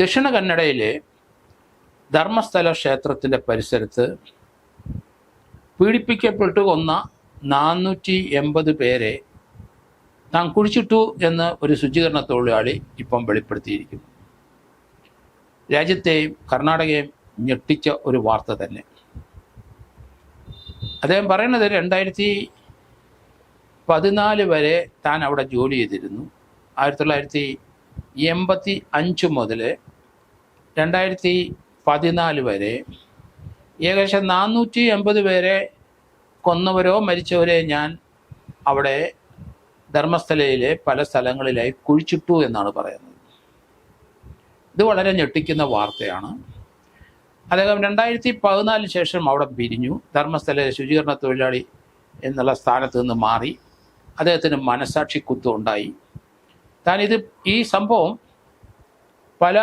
ദക്ഷിണ കന്നഡയിലെ ധർമ്മസ്ഥല ക്ഷേത്രത്തിന്റെ പരിസരത്ത് പീഡിപ്പിക്കപ്പെട്ടു കൊന്ന നാനൂറ്റി എൺപത് പേരെ താൻ കുഴിച്ചിട്ടു എന്ന് ഒരു ശുചീകരണ തൊഴിലാളി ഇപ്പം വെളിപ്പെടുത്തിയിരിക്കുന്നു. രാജ്യത്തെയും കർണാടകയും ഞെട്ടിച്ച ഒരു വാർത്ത തന്നെ. അദ്ദേഹം പറയുന്നത് രണ്ടായിരത്തി പതിനാല് വരെ താൻ അവിടെ ജോലി ചെയ്തിരുന്നു. ആയിരത്തി തൊള്ളായിരത്തി എൺപത്തി അഞ്ച് മുതൽ രണ്ടായിരത്തി പതിനാല് വരെ ഏകദേശം നാനൂറ്റി എൺപത് പേരെ കൊന്നവരോ മരിച്ചവരെ ഞാൻ അവിടെ ധർമ്മസ്ഥലയിലെ പല സ്ഥലങ്ങളിലായി കുഴിച്ചിട്ടു എന്നാണ് പറയുന്നത്. ഇത് വളരെ ഞെട്ടിക്കുന്ന വാർത്തയാണ്. അദ്ദേഹം രണ്ടായിരത്തി പതിനാലിന് ശേഷം അവിടെ പിരിഞ്ഞു. ധർമ്മസ്ഥല ശുചീകരണ തൊഴിലാളി എന്നുള്ള സ്ഥാനത്ത് നിന്ന് മാറി. അദ്ദേഹത്തിന് മനസാക്ഷി കുത്തം ഉണ്ടായി. താൻ ഇത് ഈ സംഭവം പല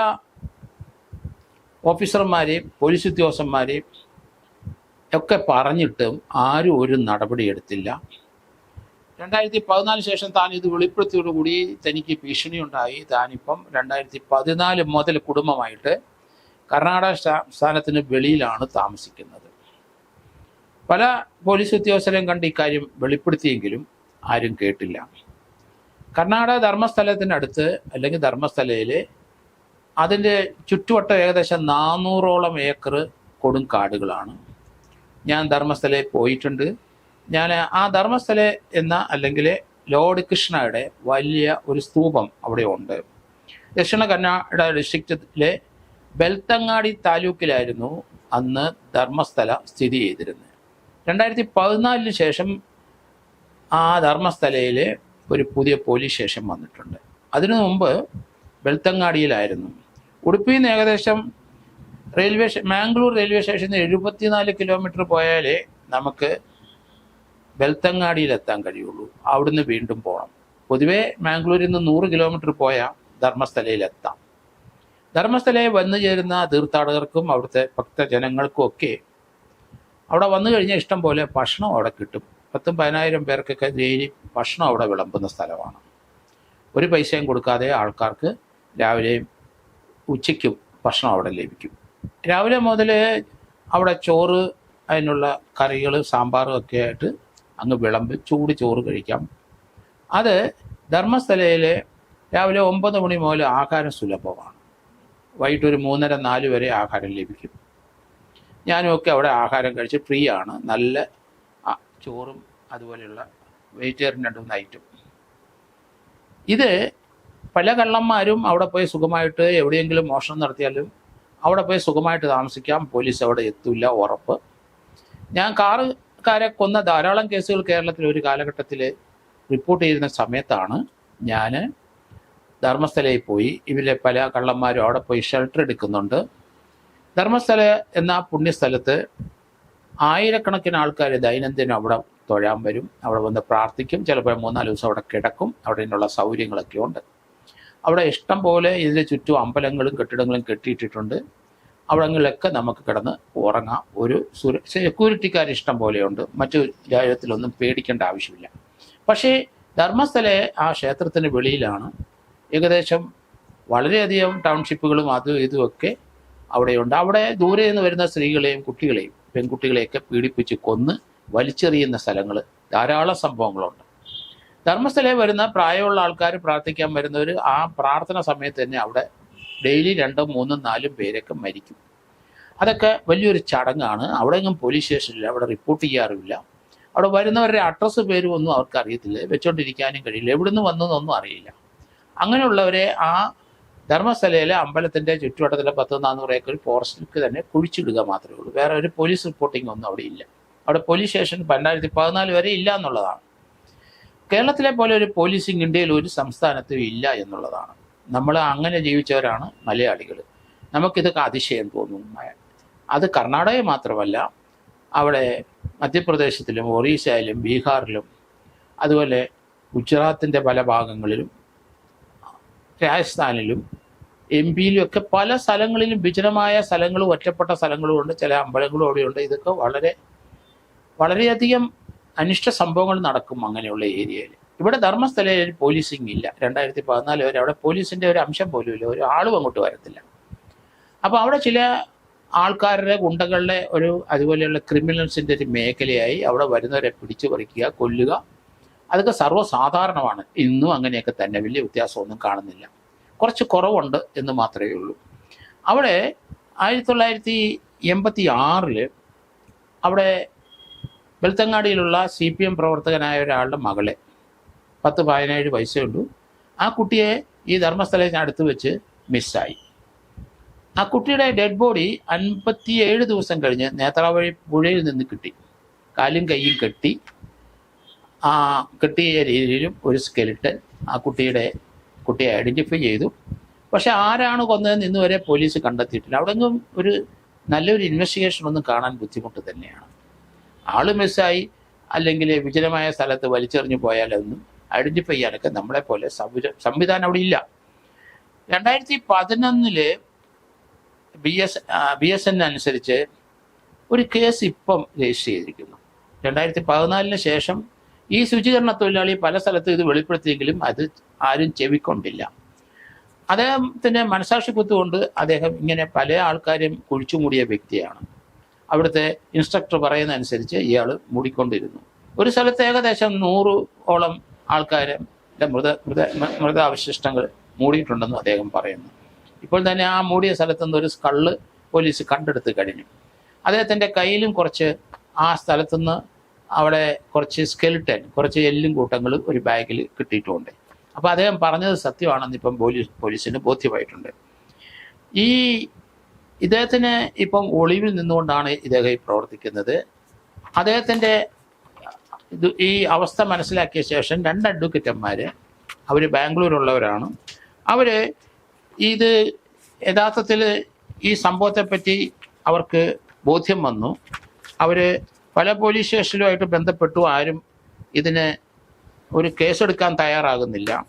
ഓഫീസർമാരെയും പോലീസ് ഉദ്യോഗസ്ഥന്മാരെയും ഒക്കെ പറഞ്ഞിട്ടും ആരും ഒരു നടപടി എടുത്തില്ല. രണ്ടായിരത്തി പതിനാല് ശേഷം താൻ ഇത് വെളിപ്പെടുത്തിയോടുകൂടി തനിക്ക് ഭീഷണി ഉണ്ടായി താനിപ്പം രണ്ടായിരത്തി പതിനാല് മുതൽ കുടുംബമായിട്ട് കർണാടക സംസ്ഥാനത്തിന് വെളിയിലാണ് താമസിക്കുന്നത്. പല പോലീസ് ഉദ്യോഗസ്ഥരെയും കണ്ട് ഇക്കാര്യം വെളിപ്പെടുത്തിയെങ്കിലും ആരും കേട്ടില്ല. കർണാടക ധർമ്മസ്ഥലത്തിനടുത്ത് അല്ലെങ്കിൽ ധർമ്മസ്ഥലയിൽ അതിന്റെ ചുറ്റുവട്ടം ഏകദേശം നാനൂറോളം ഏക്കർ കൊടുങ്കാടുകളാണ് ഞാൻ ധർമ്മസ്ഥലയിൽ പോയിട്ടുണ്ട്. ഞാൻ ആ ധർമ്മസ്ഥല എന്ന അല്ലെങ്കിൽ ലോർഡ് കൃഷ്ണയുടെ വലിയ ഒരു സ്തൂപം അവിടെ ഉണ്ട്. ദക്ഷിണ കന്നഡ ഡിസ്ട്രിക്റ്റിലെ ബെൽത്തങ്ങാടി താലൂക്കിലായിരുന്നു അന്ന് ധർമ്മസ്ഥല സ്ഥിതി ചെയ്തിരുന്നത്. രണ്ടായിരത്തി പതിനാലിന് ശേഷം ആ ധർമ്മസ്ഥലയിൽ ഒരു പുതിയ പോലീസ് സ്റ്റേഷൻ വന്നിട്ടുണ്ട്. അതിനു മുമ്പ് വെളുത്തങ്ങാടിയിലായിരുന്നു. ഉടുപ്പിയിൽ നിന്ന് ഏകദേശം റെയിൽവേ മാംഗ്ലൂർ റെയിൽവേ സ്റ്റേഷനിൽ എഴുപത്തിനാല് കിലോമീറ്റർ പോയാലേ നമുക്ക് വെളുത്തങ്ങാടിയിലെത്താൻ കഴിയുള്ളൂ. അവിടുന്ന് വീണ്ടും പോകണം പൊതുവേ മാംഗ്ലൂരിൽ നിന്ന് നൂറ് കിലോമീറ്റർ പോയാൽ ധർമ്മസ്ഥലയിലെത്താം. ധർമ്മസ്ഥലയിൽ വന്നു ചേരുന്ന തീർത്ഥാടകർക്കും അവിടുത്തെ ഭക്തജനങ്ങൾക്കും ഒക്കെ അവിടെ വന്നു കഴിഞ്ഞാൽ ഇഷ്ടം പോലെ ഭക്ഷണം അവിടെ കിട്ടും. പത്തും പതിനായിരം പേർക്കൊക്കെ ഡെയിലി ഭക്ഷണം അവിടെ വിളമ്പുന്ന സ്ഥലമാണ്. ഒരു പൈസയും കൊടുക്കാതെ ആൾക്കാർക്ക് രാവിലെയും ഉച്ചയ്ക്കും ഭക്ഷണം അവിടെ ലഭിക്കും. രാവിലെ മുതൽ അവിടെ ചോറ് അതിനുള്ള കറികൾ സാമ്പാറും ഒക്കെ ആയിട്ട് അങ്ങ് വിളമ്പ് ചൂട് ചോറ് കഴിക്കാം. അത് ധർമ്മസ്ഥലയിൽ രാവിലെ ഒമ്പത് മണി മുതൽ ആഹാരം സുലഭമാണ്. വൈകിട്ട് ഒരു മൂന്നര നാല് വരെ ആഹാരം ലഭിക്കും. ഞാനുമൊക്കെ അവിടെ ആഹാരം കഴിച്ച് ഫ്രീ ആണ് നല്ല ചോറും അതുപോലെയുള്ള വെജിറ്റേറിയൻ രണ്ട് മൂന്ന് ഐറ്റം ഇത് പല കള്ളന്മാരും അവിടെ പോയി സുഖമായിട്ട് എവിടെയെങ്കിലും മോഷണം നടത്തിയാലും അവിടെ പോയി സുഖമായിട്ട് താമസിക്കാം പോലീസ് അവിടെ എത്തില്ല ഉറപ്പ്. ഞാൻ കാറുകാരെ കൊന്ന ധാരാളം കേസുകൾ കേരളത്തിൽ ഒരു കാലഘട്ടത്തിൽ റിപ്പോർട്ട് ചെയ്യുന്ന സമയത്താണ് ഞാൻ ധർമ്മസ്ഥലയിൽ പോയി. ഇവരെ പല കള്ളന്മാരും അവിടെ പോയി ഷെൽട്ടർ എടുക്കുന്നുണ്ട്. ധർമ്മസ്ഥല എന്ന പുണ്യസ്ഥലത്ത് ആയിരക്കണക്കിന് ആൾക്കാർ ദൈനംദിനം അവിടെ തൊഴാൻ വരും. അവിടെ വന്ന് പ്രാർത്ഥിക്കും. ചിലപ്പോൾ മൂന്നാൽ ദിവസം അവിടെ കിടക്കും. അവിടെ നിന്നുള്ള സൗകര്യങ്ങളൊക്കെ ഉണ്ട്. അവിടെ ഇഷ്ടം പോലെ ഇതിന് ചുറ്റും അമ്പലങ്ങളും കെട്ടിടങ്ങളും കെട്ടിയിട്ടിട്ടുണ്ട്. അവിടങ്ങളിലൊക്കെ നമുക്ക് കിടന്ന് ഉറങ്ങാം. ഒരു സുര സെക്യൂരിറ്റിക്കാർ ഇഷ്ടം പോലെയുണ്ട്. മറ്റു രാജ്യത്തിലൊന്നും പേടിക്കേണ്ട ആവശ്യമില്ല. പക്ഷേ ധർമ്മസ്ഥല ആ ക്ഷേത്രത്തിന് വെളിയിലാണ്. ഏകദേശം വളരെയധികം ടൗൺഷിപ്പുകളും അതും ഇതുമൊക്കെ അവിടെയുണ്ട്. അവിടെ ദൂരെ നിന്ന് വരുന്ന സ്ത്രീകളെയും കുട്ടികളെയും പെൺകുട്ടികളെയൊക്കെ പീഡിപ്പിച്ച് കൊന്ന് വലിച്ചെറിയുന്ന സ്ഥലങ്ങൾ ധാരാളം സംഭവങ്ങളുണ്ട്. ധർമ്മസ്ഥലയിൽ വരുന്ന പ്രായമുള്ള ആൾക്കാർ പ്രാർത്ഥിക്കാൻ വരുന്നവർ ആ പ്രാർത്ഥന സമയത്ത് തന്നെ അവിടെ ഡെയിലി രണ്ടും മൂന്നും നാലും പേരൊക്കെ മരിക്കും. അതൊക്കെ വലിയൊരു ചടങ്ങാണ്. അവിടെ എങ്ങും പോലീസ് സ്റ്റേഷനില്ല. അവിടെ റിപ്പോർട്ട് ചെയ്യാറുമില്ല. അവിടെ വരുന്നവരുടെ അഡ്രസ്സ് പേരും ഒന്നും അവർക്ക് അറിയത്തില്ല. വെച്ചോണ്ടിരിക്കാനും കഴിയില്ല. എവിടുന്ന് വന്നതൊന്നും അറിയില്ല. അങ്ങനെയുള്ളവരെ ആ ധർമ്മസ്ഥലയിലെ അമ്പലത്തിന്റെ ചുറ്റുവട്ടത്തിലെ പത്ത് നാനൂറ് ഏക്കർ ഫോറസ്റ്റിലേക്ക് തന്നെ കുഴിച്ചിടുക മാത്രമേ ഉള്ളൂ. വേറെ ഒരു പോലീസ് റിപ്പോർട്ടിംഗ് ഒന്നും അവിടെ ഇല്ല. അവിടെ പോലീസ് സ്റ്റേഷൻ രണ്ടായിരത്തി പതിനാല് വരെ ഇല്ല എന്നുള്ളതാണ്. കേരളത്തിലെ പോലെ ഒരു പോലീസിങ് ഇന്ത്യയിൽ ഒരു സംസ്ഥാനത്തും ഇല്ല എന്നുള്ളതാണ്. നമ്മൾ അങ്ങനെ ജീവിച്ചവരാണ് മലയാളികൾ നമുക്കിതൊക്കെ അതിശയം തോന്നുന്നു അത് കർണാടകയിൽ മാത്രമല്ല അവിടെ മധ്യപ്രദേശത്തിലും ഒറീസയിലും ബീഹാറിലും അതുപോലെ ഗുജറാത്തിന്റെ പല ഭാഗങ്ങളിലും രാജസ്ഥാനിലും എം പിയിലും ഒക്കെ പല സ്ഥലങ്ങളിലും വിജനമായ സ്ഥലങ്ങളും ഒറ്റപ്പെട്ട സ്ഥലങ്ങളും ഉണ്ട്. ചില അമ്പലങ്ങളും അവിടെയുണ്ട്. ഇതൊക്കെ വളരെ വളരെയധികം അനിഷ്ട സംഭവങ്ങൾ നടക്കും അങ്ങനെയുള്ള ഏരിയയിൽ. ഇവിടെ ധർമ്മസ്ഥലയിൽ പോലീസിങ് ഇല്ല. രണ്ടായിരത്തി പതിനാല് വരെ അവിടെ പോലീസിന്റെ ഒരു അംശം പോലും ഇല്ല ഒരു ആളും അങ്ങോട്ട് വരത്തില്ല. അപ്പോൾ അവിടെ ചില ആൾക്കാരുടെ ഗുണ്ടകളുടെ ഒരു അതുപോലെയുള്ള ക്രിമിനൽസിന്റെ ഒരു മേഖലയായി അവിടെ വരുന്നവരെ പിടിച്ചു പറിക്കുക കൊല്ലുക. അതൊക്കെ സർവസാധാരണമാണ്. ഇന്നും അങ്ങനെയൊക്കെ തന്നെ. വലിയ വ്യത്യാസമൊന്നും കാണുന്നില്ല. കുറച്ച് കുറവുണ്ട് എന്ന് മാത്രമേ ഉള്ളൂ. അവിടെ ആയിരത്തി തൊള്ളായിരത്തി എൺപത്തി ആറിൽ അവിടെ വെളുത്തങ്ങാടിയിലുള്ള സി പി എം പ്രവർത്തകനായ ഒരാളുടെ മകളെ പത്ത് പതിനേഴ് വയസ്സേ ഉള്ളൂ. ആ കുട്ടിയെ ഈ ധർമ്മസ്ഥലത്തിന് അടുത്ത് വെച്ച് മിസ്സായി. ആ കുട്ടിയുടെ ഡെഡ് ബോഡി അൻപത്തിയേഴ് ദിവസം കഴിഞ്ഞ് നേത്രാവഴി പുഴയിൽ നിന്ന് കിട്ടി. കാലും കൈയും കെട്ടി. ആ കെട്ടിയ രീതിയിലും ഒരു സ്കെലിട്ടൻ ആ കുട്ടിയുടെ കുട്ടിയെ ഐഡന്റിഫൈ ചെയ്തു. പക്ഷെ ആരാണ് കൊന്നതെന്ന് ഇന്ന് വരെ പോലീസ് കണ്ടെത്തിയിട്ടില്ല. അവിടെ ഒരു നല്ലൊരു ഇൻവെസ്റ്റിഗേഷൻ ഒന്നും കാണാൻ ബുദ്ധിമുട്ട് തന്നെയാണ്. ആൾ മിസ്സായി അല്ലെങ്കിൽ വിജനമായ സ്ഥലത്ത് വലിച്ചെറിഞ്ഞു പോയാലൊന്നും ഐഡന്റിഫൈ ചെയ്യാനൊക്കെ നമ്മളെ പോലെ സംവിധ- സംവിധാനം അവിടെ ഇല്ല. രണ്ടായിരത്തി പതിനൊന്നിൽ B S B S N അനുസരിച്ച് ഒരു കേസ് ഇപ്പം രജിസ്റ്റർ ചെയ്തിരിക്കുന്നു. രണ്ടായിരത്തി പതിനാലിന് ശേഷം ഈ ശുചീകരണ തൊഴിലാളി പല സ്ഥലത്തും ഇത് വെളിപ്പെടുത്തിയെങ്കിലും അത് ആരും ചെവിക്കൊണ്ടില്ല. അദ്ദേഹത്തിന്റെ മനസാക്ഷി കുത്തുകൊണ്ട് അദ്ദേഹം ഇങ്ങനെ പല ആൾക്കാരും കുഴിച്ചുമൂടിയ വ്യക്തിയാണ്. അവിടുത്തെ ഇൻസ്ട്രക്ടർ പറയുന്ന അനുസരിച്ച് ഇയാൾ മൂടിക്കൊണ്ടിരുന്നു. ഒരു സ്ഥലത്ത് ഏകദേശം നൂറ് ഓളം ആൾക്കാരെ മൃത മൃത മൃതാവശിഷ്ടങ്ങൾ മൂടിയിട്ടുണ്ടെന്ന് അദ്ദേഹം പറയുന്നു. ഇപ്പോൾ തന്നെ ആ മൂടിയ സ്ഥലത്ത് നിന്ന് ഒരു സ്കള്ള് പോലീസ് കണ്ടെടുത്ത് കഴിഞ്ഞു. അദ്ദേഹത്തിന്റെ കയ്യിലും കുറച്ച് ആ സ്ഥലത്തുനിന്ന് അവിടെ കുറച്ച് സ്കെൽട്ടൻ കുറച്ച് എല്ലും കൂട്ടങ്ങൾ ഒരു ബാഗിൽ കിട്ടിയിട്ടുമുണ്ട് അപ്പോൾ അദ്ദേഹം പറഞ്ഞത് സത്യമാണെന്ന് ഇപ്പം പോലീസ് പോലീസിന് ബോധ്യമായിട്ടുണ്ട്. ഈ ഇദ്ദേഹത്തിന് ഇപ്പം ഒളിവിൽ നിന്നുകൊണ്ടാണ് ഇദ്ദേഹം പ്രവർത്തിക്കുന്നത്. അദ്ദേഹത്തിന്റെ ഈ അവസ്ഥ മനസ്സിലാക്കിയ ശേഷം രണ്ട് അഡ്വക്കറ്റന്മാർ അവർ ബാംഗ്ലൂരുള്ളവരാണ്. അവർ ഇത് യഥാർത്ഥത്തിൽ ഈ സംഭവത്തെപ്പറ്റി അവർക്ക് ബോധ്യം വന്നു. അവർ പല പോലീസ് സ്റ്റേഷനുമായിട്ട് ബന്ധപ്പെട്ടു. ആരും ഇതിന് ഒരു കേസെടുക്കാൻ തയ്യാറാകുന്നില്ല.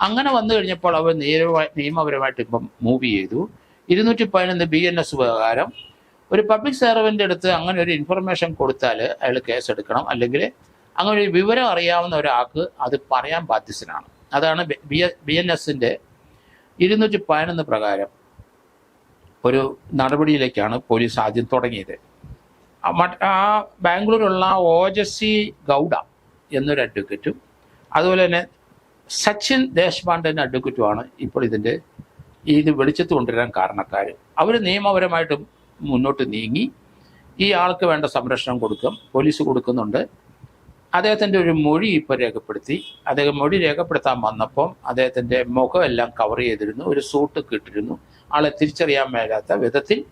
അങ്ങനെ വന്നു കഴിഞ്ഞപ്പോൾ അവർ നിയമ നിയമപരമായിട്ട് ഇപ്പം മൂവ് ചെയ്തു. ഇരുന്നൂറ്റി പതിനൊന്ന് ബി എൻ എസ് പ്രകാരം ഒരു പബ്ലിക് സർവന്റെ അടുത്ത് അങ്ങനെ ഒരു ഇൻഫർമേഷൻ കൊടുത്താൽ അയാൾ കേസ് എടുക്കണം. അല്ലെങ്കിൽ അങ്ങനെ ഒരു വിവരം അറിയാവുന്ന ഒരാൾക്ക് അത് പറയാൻ ബാധ്യസ്ഥനാണ്. അതാണ് ബി എൻ എസിന്റെ ഇരുന്നൂറ്റി പതിനൊന്ന് പ്രകാരം ഒരു നടപടിയിലേക്കാണ് പോലീസ് ആദ്യം തുടങ്ങിയത്. ആ ബാംഗ്ലൂരിലുള്ള ഓജസ്സി ഗൗഡ എന്നൊരു അഡ്വക്കറ്റും അതുപോലെ തന്നെ സച്ചിൻ ദേശ്പാണ്ഡൻ അഡ്വക്കറ്റുമാണ് ഇപ്പോൾ ഇതിന്റെ ഇത് വെളിച്ചത്ത് കൊണ്ടുവരാൻ കാരണക്കാർ. അവർ നിയമപരമായിട്ട് മുന്നോട്ട് നീങ്ങി ഈ ആൾക്ക് വേണ്ട സംരക്ഷണം കൊടുക്കും പോലീസ് കൊടുക്കുന്നുണ്ട്. അദ്ദേഹത്തിന്റെ ഒരു മൊഴി ഇപ്പോൾ രേഖപ്പെടുത്തി. അദ്ദേഹം മൊഴി രേഖപ്പെടുത്താൻ വന്നപ്പം അദ്ദേഹത്തിന്റെ മുഖമെല്ലാം കവർ ചെയ്തിരുന്നു ഒരു സൂട്ട് കിട്ടിരുന്നു ആളെ തിരിച്ചറിയാൻ മേലാത്ത വിധത്തിൽ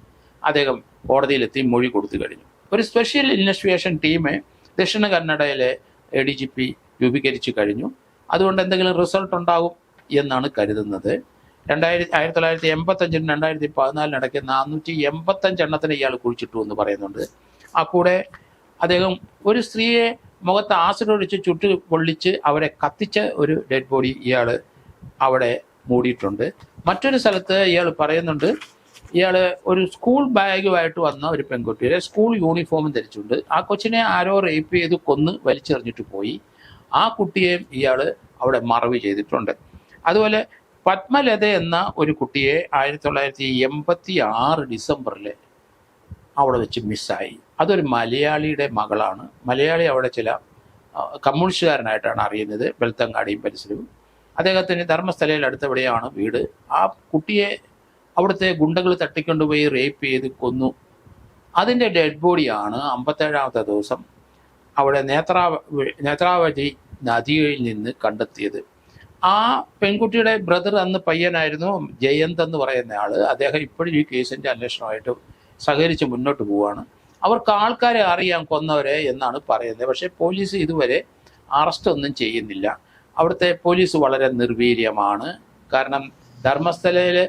അദ്ദേഹം കോടതിയിലെത്തി മൊഴി കൊടുത്തു കഴിഞ്ഞു. ഒരു സ്പെഷ്യൽ ഇൻവെസ്റ്റിഗേഷൻ ടീം ദക്ഷിണ കന്നഡയിലെ എ ഡി ജി പി രൂപീകരിച്ചു കഴിഞ്ഞു. അതുകൊണ്ട് എന്തെങ്കിലും റിസൾട്ട് ഉണ്ടാകും എന്നാണ് കരുതുന്നത്. രണ്ടായിരത്തി ആയിരത്തി തൊള്ളായിരത്തി എൺപത്തഞ്ചിനും രണ്ടായിരത്തി പതിനാലിന് ഇടയ്ക്ക് നാനൂറ്റി എൺപത്തഞ്ച് എണ്ണത്തിന് ഇയാൾ കുഴിച്ചിട്ടു എന്ന് പറയുന്നുണ്ട്. ആ കൂടെ അദ്ദേഹം ഒരു സ്ത്രീയെ മുഖത്ത് ആസിഡ് ഒഴിച്ച് ചുട്ട് പൊള്ളിച്ച് അവരെ കത്തിച്ച ഒരു ഡെഡ് ബോഡി ഇയാൾ അവിടെ മൂടിയിട്ടുണ്ട്. മറ്റൊരു സ്ഥലത്ത് ഇയാൾ പറയുന്നുണ്ട് ഇയാൾ ഒരു സ്കൂൾ ബാഗുമായിട്ട് വന്ന ഒരു പെൺകുട്ടിയെ സ്കൂൾ യൂണിഫോമും ധരിച്ചുണ്ട് ആ കൊച്ചിനെ ആരോ റേപ്പ് ചെയ്ത് കൊന്ന് വലിച്ചെറിഞ്ഞിട്ട് പോയി. ആ കുട്ടിയെയും ഇയാൾ അവിടെ മറവ് ചെയ്തിട്ടുണ്ട്. അതുപോലെ പത്മലത എന്ന ഒരു കുട്ടിയെ ആയിരത്തി തൊള്ളായിരത്തി എൺപത്തി ആറ് ഡിസംബറിൽ അവിടെ വെച്ച് മിസ്സായി. അതൊരു മലയാളിയുടെ മകളാണ്. മലയാളി അവിടെ ചില കമ്മ്യൂണിസ്റ്റുകാരനായിട്ടാണ് അറിയുന്നത് വെളുത്തങ്ങാടിയും പരിസരവും. അദ്ദേഹത്തിന് ധർമ്മസ്ഥലയിൽ അടുത്തെവിടെയാണ് വീട്. ആ കുട്ടിയെ അവിടുത്തെ ഗുണ്ടകൾ തട്ടിക്കൊണ്ടുപോയി റേപ്പ് ചെയ്ത് കൊന്നു. അതിന്റെ ഡെഡ് ബോഡിയാണ് അമ്പത്തേഴാമത്തെ ദിവസം അവിടെ നേത്രാവ നേത്രാവതി നദിയിൽ നിന്ന് കണ്ടെത്തിയത്. ആ പെൺകുട്ടിയുടെ ബ്രദർ അന്ന് പയ്യനായിരുന്നു ജയന്ത് എന്ന് പറയുന്ന ആൾ. അദ്ദേഹം ഇപ്പോഴും ഈ കേസിന്റെ അന്വേഷണമായിട്ട് സഹകരിച്ച് മുന്നോട്ട് പോവുകയാണ് അവർക്ക് ആൾക്കാരെ അറിയാം കൊന്നവരെ എന്നാണ് പറയുന്നത്. പക്ഷേ പോലീസ് ഇതുവരെ അറസ്റ്റ് ഒന്നും ചെയ്യുന്നില്ല. അവിടുത്തെ പോലീസ് വളരെ നിർവീര്യമാണ്. കാരണം ധർമ്മസ്ഥലയിൽ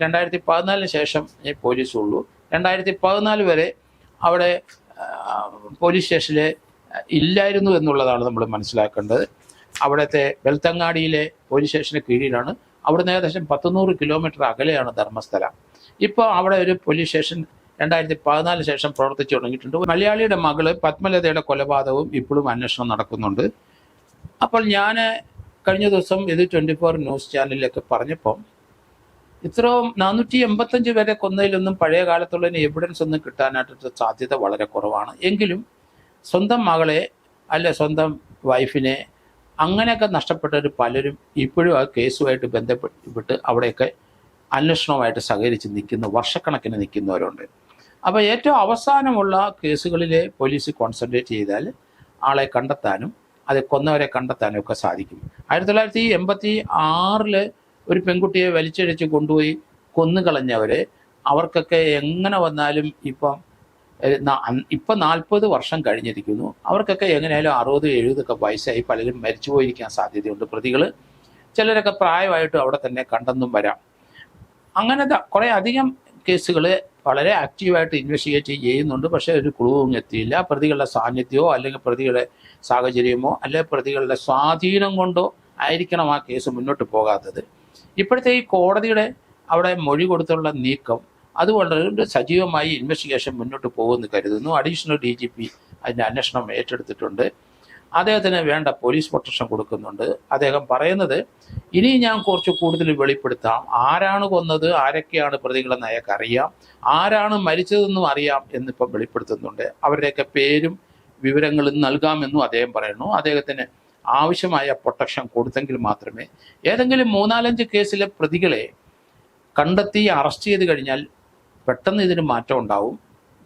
രണ്ടായിരത്തി പതിനാലിന് ശേഷം പോലീസ് ഉള്ളൂ. രണ്ടായിരത്തി പതിനാല് വരെ അവിടെ പോലീസ് സ്റ്റേഷനിൽ ഇല്ലായിരുന്നു എന്നുള്ളതാണ് നമ്മൾ മനസ്സിലാക്കേണ്ടത്. അവിടുത്തെ ബെൽത്തങ്ങാടിയിലെ പോലീസ് സ്റ്റേഷന് കീഴിലാണ്. അവിടുന്ന് ഏകദേശം പത്തുനൂറ് കിലോമീറ്റർ അകലെയാണ് ധർമ്മസ്ഥല. ഇപ്പോൾ അവിടെ ഒരു പോലീസ് സ്റ്റേഷൻ രണ്ടായിരത്തി പതിനാലിന് ശേഷം പ്രവർത്തിച്ചു തുടങ്ങിയിട്ടുണ്ട്. മലയാളിയുടെ മകൾ പത്മലതയുടെ കൊലപാതകവും ഇപ്പോഴും അന്വേഷണം നടക്കുന്നുണ്ട്. അപ്പോൾ ഞാൻ കഴിഞ്ഞ ദിവസം ഇത് ട്വന്റി ഫോർ ന്യൂസ് ചാനലിലൊക്കെ പറഞ്ഞപ്പോൾ ഇത്രയും നാനൂറ്റി എൺപത്തഞ്ച് പേരെ കൊന്നതിലൊന്നും പഴയ കാലത്തുള്ള എവിഡൻസ് ഒന്നും കിട്ടാനായിട്ട് സാധ്യത വളരെ കുറവാണ്. എങ്കിലും സ്വന്തം മകളെ അല്ലെ സ്വന്തം വൈഫിനെ അങ്ങനെയൊക്കെ നഷ്ടപ്പെട്ടവർ പലരും ഇപ്പോഴും ആ കേസുമായിട്ട് ബന്ധപ്പെട്ട് അവിടെയൊക്കെ അന്വേഷണവുമായിട്ട് സഹകരിച്ച് നിൽക്കുന്ന വർഷക്കണക്കിന് നിൽക്കുന്നവരുണ്ട്. അപ്പോൾ ഏറ്റവും അവസാനമുള്ള കേസുകളിലെ പോലീസ് കോൺസെൻട്രേറ്റ് ചെയ്താൽ ആളെ കണ്ടെത്താനും അത് കൊന്നവരെ കണ്ടെത്താനും ഒക്കെ സാധിക്കും. ആയിരത്തി തൊള്ളായിരത്തി എൺപത്തി ആറിൽ ഒരു പെൺകുട്ടിയെ വലിച്ചഴിച്ച് കൊണ്ടുപോയി കൊന്നുകളഞ്ഞവരെ അവർക്കൊക്കെ എങ്ങനെ വന്നാലും ഇപ്പം ഇപ്പം നാൽപ്പത് വർഷം കഴിഞ്ഞിരിക്കുന്നു. അവർക്കൊക്കെ എങ്ങനെയായാലും അറുപത് എഴുപതൊക്കെ വയസ്സായി പലരും മരിച്ചു പോയിരിക്കാൻ സാധ്യതയുണ്ട്. പ്രതികൾ ചിലരൊക്കെ പ്രായമായിട്ടും അവിടെ തന്നെ കണ്ടെന്നും വരാം. അങ്ങനെ കുറേ അധികം കേസുകൾ വളരെ ആക്റ്റീവായിട്ട് ഇൻവെസ്റ്റിഗേറ്റ് ചെയ്യുന്നുണ്ട്. പക്ഷേ ഒരു ക്ലൂവും എത്തിയില്ല. പ്രതികളുടെ സാന്നിധ്യമോ അല്ലെങ്കിൽ പ്രതികളുടെ സാഹചര്യമോ അല്ലെങ്കിൽ പ്രതികളുടെ സ്വാധീനം കൊണ്ടോ ആയിരിക്കണം ആ കേസ് മുന്നോട്ട് പോകാത്തത്. ഇപ്പോഴത്തെ ഈ കോടതിയുടെ അവിടെ മൊഴി കൊടുത്തുള്ള നീക്കം അത് വളരെ സജീവമായി ഇൻവെസ്റ്റിഗേഷൻ മുന്നോട്ട് പോകുമെന്ന് കരുതുന്നു. അഡീഷണൽ ഡി ജി പി അതിന്റെ അന്വേഷണം ഏറ്റെടുത്തിട്ടുണ്ട്. അദ്ദേഹത്തിന് വേണ്ട പോലീസ് പ്രൊട്ടക്ഷൻ കൊടുക്കുന്നുണ്ട്. അദ്ദേഹം പറയുന്നത് ഇനി ഞാൻ കുറച്ച് കൂടുതൽ വെളിപ്പെടുത്താം. ആരാണ് കൊന്നത്? ആരൊക്കെയാണ് പ്രതികളെന്ന് അയാൾക്ക് അറിയാം. ആരാണ് മരിച്ചതെന്നും അറിയാം എന്നിപ്പം വെളിപ്പെടുത്തുന്നുണ്ട്. അവരുടെയൊക്കെ പേരും വിവരങ്ങളും നൽകാമെന്നും അദ്ദേഹം പറയുന്നു. അദ്ദേഹത്തിന് ആവശ്യമായ പ്രൊട്ടക്ഷൻ കൊടുത്തെങ്കിൽ മാത്രമേ ഏതെങ്കിലും മൂന്നാലഞ്ച് കേസിലെ പ്രതികളെ കണ്ടെത്തി അറസ്റ്റ് ചെയ്ത് കഴിഞ്ഞാൽ പെട്ടെന്ന് ഇതിന് മാറ്റം ഉണ്ടാവും.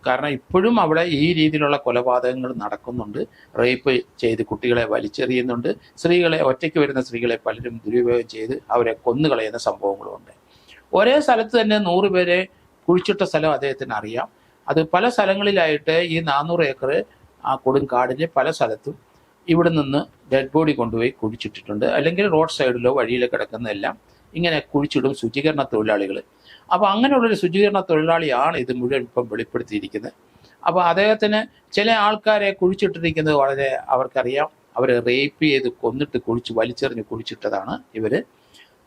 കാരണം ഇപ്പോഴും അവിടെ ഈ രീതിയിലുള്ള കൊലപാതകങ്ങൾ നടക്കുന്നുണ്ട്. റേപ്പ് ചെയ്ത് കുട്ടികളെ വലിച്ചെറിയുന്നുണ്ട്. സ്ത്രീകളെ ഒറ്റയ്ക്ക് വരുന്ന സ്ത്രീകളെ പലരും ദുരുപയോഗം ചെയ്ത് അവരെ കൊന്നുകളയുന്ന സംഭവങ്ങളുമുണ്ട് ഒരേ സ്ഥലത്ത് തന്നെ നൂറ് പേരെ കുഴിച്ചിട്ട സ്ഥലം അദ്ദേഹത്തിന് അറിയാം. അത് പല സ്ഥലങ്ങളിലായിട്ട് ഈ നാനൂറ് ഏക്കർ ആ കൊടുങ്കാടിന്റെ പല സ്ഥലത്തും ഇവിടെ നിന്ന് ഡെഡ് ബോഡി കൊണ്ടുപോയി കുഴിച്ചിട്ടിട്ടുണ്ട്. അല്ലെങ്കിൽ റോഡ് സൈഡിലോ വഴിയിലോ കിടക്കുന്നതെല്ലാം ഇങ്ങനെ കുഴിച്ചിടും. ശുചീകരണ തൊഴിലാളികൾ അപ്പോൾ അങ്ങനെയുള്ളൊരു ശുചീകരണ തൊഴിലാളിയാണ് ഇത് മുഴുവൻ ഇപ്പം വെളിപ്പെടുത്തിയിരിക്കുന്നത്. അപ്പോൾ അദ്ദേഹത്തിന് ചില ആൾക്കാരെ കുഴിച്ചിട്ടിരിക്കുന്നത് വളരെ അവർക്കറിയാം. അവരെ റേപ്പ് ചെയ്ത് കൊന്നിട്ട് കുഴിച്ച് വലിച്ചെറിഞ്ഞ് കുഴിച്ചിട്ടതാണ് ഇവർ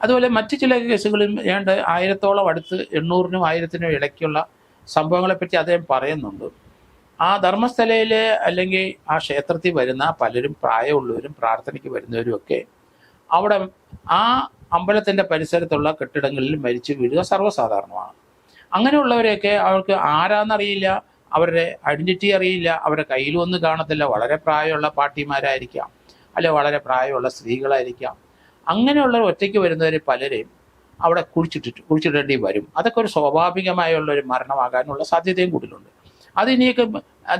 അതുപോലെ മറ്റ് ചില കേസുകളിൽ ഏണ്ട് ആയിരത്തോളം അടുത്ത് എണ്ണൂറിനും ആയിരത്തിനും ഇടയ്ക്കുള്ള സംഭവങ്ങളെപ്പറ്റി അദ്ദേഹം പറയുന്നുണ്ട്. ആ ധർമ്മസ്ഥലയിൽ അല്ലെങ്കിൽ ആ ക്ഷേത്രത്തിൽ വരുന്ന പലരും പ്രായമുള്ളവരും പ്രാർത്ഥനയ്ക്ക് വരുന്നവരും ഒക്കെ അവിടെ ആ അമ്പലത്തിന്റെ പരിസരത്തുള്ള കെട്ടിടങ്ങളിൽ മരിച്ചു വീഴുക സർവസാധാരണമാണ്. അങ്ങനെയുള്ളവരെയൊക്കെ അവർക്ക് ആരാന്നറിയില്ല അവരുടെ ഐഡന്റിറ്റി അറിയില്ല അവരുടെ കയ്യിലും ഒന്നും കാണത്തില്ല. വളരെ പ്രായമുള്ള പാട്ടിമാരായിരിക്കാം അല്ലെ വളരെ പ്രായമുള്ള സ്ത്രീകളായിരിക്കാം. അങ്ങനെയുള്ളവർ ഒറ്റയ്ക്ക് വരുന്നവർ പലരെയും അവിടെ കുഴിച്ചിട്ടിട്ട് കുഴിച്ചിടേണ്ടി വരും. അതൊക്കെ ഒരു സ്വാഭാവികമായുള്ള ഒരു മരണമാകാനുള്ള സാധ്യതയും കൂടുതലുണ്ട് അത് ഇനിയൊക്കെ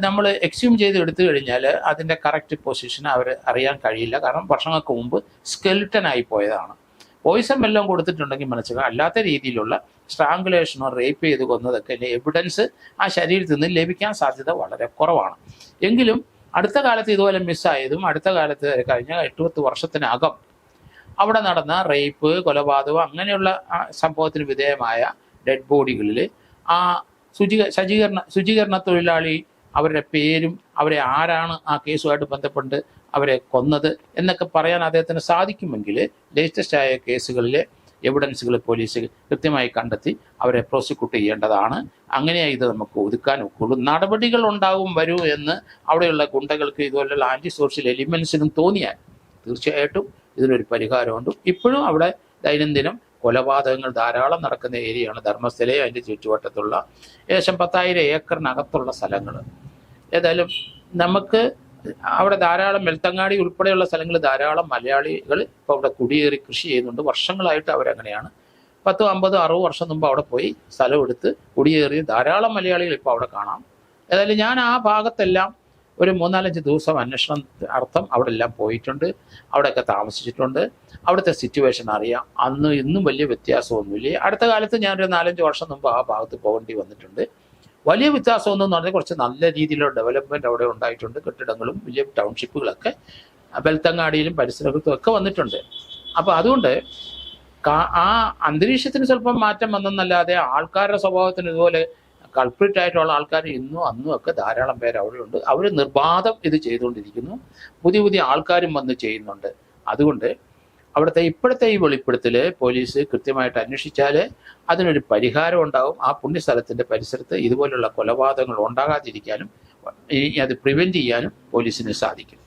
നമ്മൾ എക്സ്യൂം ചെയ്ത് എടുത്തു കഴിഞ്ഞാൽ അതിന്റെ കറക്റ്റ് പൊസിഷൻ അവർ അറിയാൻ കഴിയില്ല. കാരണം വർഷങ്ങൾക്ക് മുമ്പ് സ്കെൽട്ടനായി പോയതാണ്. പോയിസൺ വല്ലതും കൊടുത്തിട്ടുണ്ടെങ്കിൽ മനസ്സിലാക്കാം അല്ലാത്ത രീതിയിലുള്ള സ്ട്രാങ്കുലേഷനോ റേപ്പ് ചെയ്ത് കൊന്നതൊക്കെ എവിഡൻസ് ആ ശരീരത്തിൽ നിന്ന് ലഭിക്കാൻ സാധ്യത വളരെ കുറവാണ്. എങ്കിലും അടുത്ത കാലത്ത് ഇതുപോലെ മിസ്സായതും അടുത്ത കാലത്ത് കഴിഞ്ഞ എട്ട് പത്ത് വർഷത്തിനകം അവിടെ നടന്ന റേപ്പ് കൊലപാതകം അങ്ങനെയുള്ള സംഭവത്തിന് വിധേയമായ ഡെഡ് ബോഡികളിൽ ആ ശുചീക ശുചീകരണ ശുചീകരണ തൊഴിലാളി അവരുടെ പേരും അവരെ ആരാണ് ആ കേസുമായിട്ട് ബന്ധപ്പെട്ട് അവരെ കൊന്നത് എന്നൊക്കെ പറയാൻ അദ്ദേഹത്തിന് സാധിക്കുമെങ്കിൽ ലേറ്റസ്റ്റ് ആയ കേസുകളിലെ എവിഡൻസുകൾ പോലീസ് കൃത്യമായി കണ്ടെത്തി അവരെ പ്രോസിക്യൂട്ട് ചെയ്യേണ്ടതാണ്. അങ്ങനെയായി ഇത് നമുക്ക് ഒതുക്കാൻ ഒക്കുള്ളൂ. നടപടികൾ ഉണ്ടാവും വരൂ എന്ന് അവിടെയുള്ള ഗുണ്ടകൾക്ക് ഇതുപോലുള്ള ആന്റി സോഷ്യൽ എലിമെന്റ്സിനും തോന്നിയാൽ തീർച്ചയായിട്ടും ഇതിനൊരു പരിഹാരമുണ്ട്. ഇപ്പോഴും അവിടെ ദൈനംദിനം കൊലപാതകങ്ങൾ ധാരാളം നടക്കുന്ന ഏരിയയാണ് ധർമ്മസ്ഥലയും അതിന്റെ ചുറ്റുവട്ടത്തുള്ള ഏകദേശം പത്തായിരം ഏക്കറിനകത്തുള്ള സ്ഥലങ്ങൾ. ഏതായാലും നമുക്ക് അവിടെ ധാരാളം മെൽത്തങ്ങാടി ഉൾപ്പെടെയുള്ള സ്ഥലങ്ങളിൽ ധാരാളം മലയാളികൾ ഇപ്പോൾ അവിടെ കുടിയേറി കൃഷി ചെയ്യുന്നുണ്ട്. വർഷങ്ങളായിട്ട് അവരങ്ങനെയാണ്. പത്തും അമ്പതും അറുപത് വർഷം മുമ്പ് അവിടെ പോയി സ്ഥലം എടുത്ത് കുടിയേറി ധാരാളം മലയാളികൾ ഇപ്പോൾ അവിടെ കാണാം. ഏതായാലും ഞാൻ ആ ഭാഗത്തെല്ലാം ഒരു മൂന്നാലഞ്ച് ദിവസം അന്വേഷണം അർത്ഥം അവിടെ എല്ലാം പോയിട്ടുണ്ട്. അവിടെയൊക്കെ താമസിച്ചിട്ടുണ്ട്. അവിടുത്തെ സിറ്റുവേഷൻ അറിയാം. അന്ന് ഇന്നും വലിയ വ്യത്യാസമൊന്നുമില്ല. അടുത്ത കാലത്ത് ഞാനൊരു നാലഞ്ച് വർഷം മുമ്പ് ആ ഭാഗത്ത് പോകേണ്ടി വന്നിട്ടുണ്ട്. വലിയ വ്യത്യാസമൊന്നും പറഞ്ഞാൽ കുറച്ച് നല്ല രീതിയിലുള്ള ഡെവലപ്മെന്റ് അവിടെ ഉണ്ടായിട്ടുണ്ട്. കെട്ടിടങ്ങളും വലിയ ടൗൺഷിപ്പുകളൊക്കെ ബെൽത്തങ്ങാടിയിലും പരിസരത്തും ഒക്കെ വന്നിട്ടുണ്ട്. അപ്പോൾ അതുകൊണ്ട് ആ അന്തരീക്ഷത്തിന് സ്വല്പം മാറ്റം വന്നെന്നല്ലാതെ ആൾക്കാരുടെ സ്വഭാവത്തിന് ഇതുപോലെ കൾപ്രിറ്റ് ആയിട്ടുള്ള ആൾക്കാർ ഇന്നും അന്നും ഒക്കെ ധാരാളം പേര് അവിടെ ഉണ്ട് അവർ നിർബാധം ഇത് ചെയ്തുകൊണ്ടിരിക്കുന്നു. പുതിയ പുതിയ ആൾക്കാരും വന്ന് ചെയ്യുന്നുണ്ട്. അതുകൊണ്ട് അവിടുത്തെ ഇപ്പോഴത്തെ ഈ വെളിപ്പെടുത്തൽ പോലീസ് കൃത്യമായിട്ട് അന്വേഷിച്ചാൽ അതിനൊരു പരിഹാരം ഉണ്ടാകും ആ പുണ്യസ്ഥലത്തിന്റെ പരിസരത്ത് ഇതുപോലുള്ള കൊലപാതകങ്ങൾ ഉണ്ടാകാതിരിക്കാനും അത് പ്രിവെന്റ് ചെയ്യാനും പോലീസിന് സാധിക്കും.